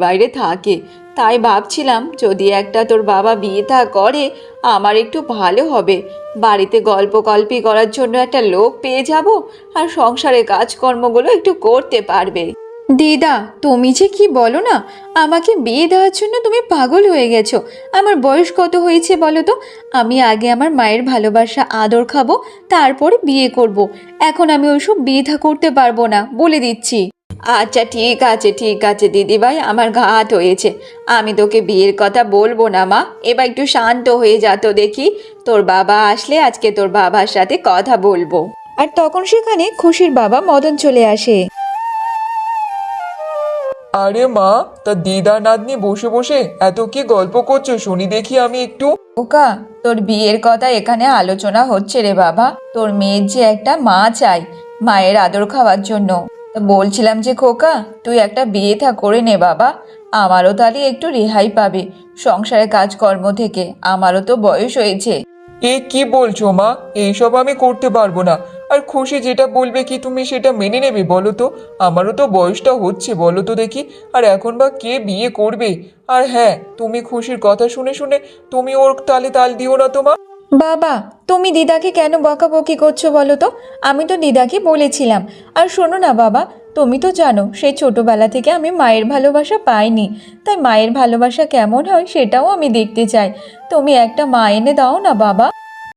বাইরে থাকে। তাই ভাবছিলাম, যদি একটা তোর বাবা বিয়ে থা করে, আমার একটু ভালো হবে। বাড়িতে গল্প গল্পি করার জন্য একটা লোক পেয়ে যাব আর সংসারের কাজকর্মগুলো একটু করতে পারবে। দিদা, তুমি যে কি বলো না? আমাকে বিয়ে দেওয়ার জন্য তুমি পাগল হয়ে গেছো। আমার বয়স কত হয়েছে বলো তো? আমি আগে আমার মায়ের ভালোবাসা আদর খাব, তারপরে বিয়ে করব। এখন আমি ওইসব বিয়ে থা করতে পারব না, বলে দিচ্ছি। আচ্ছা ঠিক আছে ঠিক আছে দিদিভাই আমার ঘাট হয়েছে। আমি তোকে বিয়ের কথা বলব না মা। এবার একটু শান্ত হয়ে যা তো দেখি। তোর বাবা আসলে আজকে তোর বাবার সাথে কথা বলব। আর তখন সেখানে খুশির বাবা মদন চলে আসে। আরে মা তা দিদা নাতনি বসে বসে এত কি গল্প করছ? শুনি দেখি আমি একটু। ওকা তোর বিয়ের কথা এখানে আলোচনা হচ্ছে রে বাবা। তোর মেয়ের যে একটা মা চাই মায়ের আদর খাওয়ার জন্য। বলছিলাম যে খোকা তুই একটা বিয়ে থা করে নে বাবা। আমারও তাহলে একটু রেহাই পাবে। সংসারে কাজকর্ম থেকে আমারও তো বয়স হয়েছে। এ কি বলছো মা? এইসব আমি করতে পারব না। আর খুশি যেটা বলবে কি তুমি সেটা মেনে নেবে বলো তো? আমারও তো বয়সটা হচ্ছে বলো তো দেখি। আর এখন বা কে বিয়ে করবে? আর হ্যাঁ তুমি খুশির কথা শুনে শুনে তুমি ওর তালে তাল দিও না তোমা বাবা তুমি দিদাকে কেন বকাবকি করছ বলো তো? আমি তো দিদাকে বলেছিলাম। আর শোনো না বাবা, তুমি তো জানো, সেই ছোটোবেলা থেকে আমি মায়ের ভালোবাসা পাইনি। তাই মায়ের ভালোবাসা কেমন হয় সেটাও আমি দেখতে চাই। তুমি একটা মা এনে দাও না বাবা।